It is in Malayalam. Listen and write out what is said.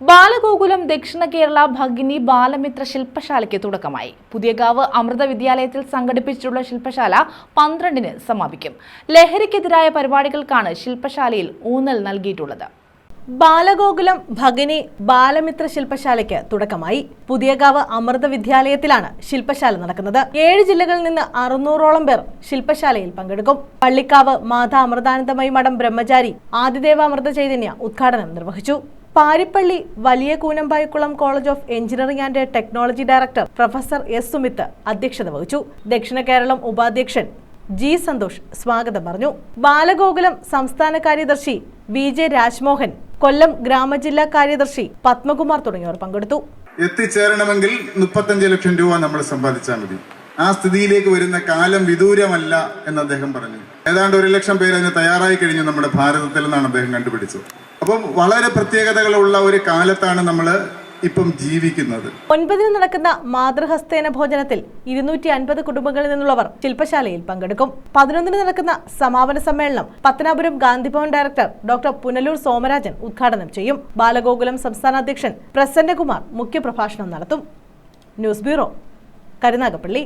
ബാലഗോകുലം ദക്ഷിണ കേരള ഭഗിനി ബാലമിത്ര ശില്പശാലയ്ക്ക് തുടക്കമായി. പുതിയകാവ് അമൃത വിദ്യാലയത്തിൽ സംഘടിപ്പിച്ചിട്ടുള്ള ശില്പശാല പന്ത്രണ്ടിന് സമാപിക്കും. ലഹരിക്കെതിരായ പരിപാടികൾക്കാണ് ശില്പശാലയിൽ ഊന്നൽ നൽകിയിട്ടുള്ളത്. ബാലഗോകുലം ഭഗിനി ബാലമിത്ര ശില്പശാലയ്ക്ക് തുടക്കമായി. പുതിയകാവ് അമൃത വിദ്യാലയത്തിലാണ് ശില്പശാല നടക്കുന്നത്. ഏഴ് ജില്ലകളിൽ നിന്ന് അറുന്നൂറോളം പേർ ശില്പശാലയിൽ പങ്കെടുക്കും. പള്ളിക്കാവ് മാതാ അമൃതാനന്ദമയി മഠം ബ്രഹ്മചാരി ആദിദേവ അമൃത ചൈതന്യ ഉദ്ഘാടനം നിർവഹിച്ചു. Paripally Valiya Koonambaikulam college of engineering and technology director professor S Sumith അധ്യക്ഷത വഹിച്ചു. ദക്ഷിണ കേരളം ഉപാധ്യക്ഷൻ ജി. സന്തോഷ് സ്വാഗതം പറഞ്ഞു. ബാലഗോകുലം സംസ്ഥാന കാര്യദർശി വി. ജെ. രാജ്മോഹൻ കൊല്ലം ഗ്രാമജില്ലാ കാര്യദർശി പത്മകുമാർ തുടങ്ങിയവർ പങ്കെടുത്തു. എത്തിച്ചേരണമെങ്കിൽ മുപ്പത്തഞ്ച് ലക്ഷം രൂപ നമ്മൾ സമ്പാദിച്ചാൽ മതി. ആ സ്ഥിതിയിലേക്ക് വരുന്ന കാലം വിദൂരമല്ല എന്ന് അദ്ദേഹം പറഞ്ഞു. ഏതാണ്ട് ഒരു ലക്ഷം പേര് അതിന് തയ്യാറായി കഴിഞ്ഞു നമ്മുടെ ഭാരതത്തിൽ നിന്നാണ് അദ്ദേഹം കണ്ടുപിടിച്ചത്. അപ്പം വളരെ പ്രത്യേകതകളുള്ള ഒരു കാലത്താണ് നമ്മൾ ഇപ്പം ജീവിക്കുന്നത്. ഒൻപതിന് നടക്കുന്ന മാതൃഹസ്തേന ഭോജനത്തിൽ ഇരുന്നൂറ്റി അൻപത് കുടുംബങ്ങളിൽ നിന്നുള്ളവർ ശില്പശാലയിൽ പങ്കെടുക്കും. പതിനൊന്നിന് നടക്കുന്ന സമാപന സമ്മേളനം പത്തനാപുരം ഗാന്ധിഭവൻ ഡയറക്ടർ ഡോക്ടർ പുനലൂർ സോമരാജൻ ഉദ്ഘാടനം ചെയ്യും. ബാലഗോകുലം സംസ്ഥാന അധ്യക്ഷൻ പ്രസന്നകുമാർ മുഖ്യപ്രഭാഷണം നടത്തും. News bureau Karunagappally.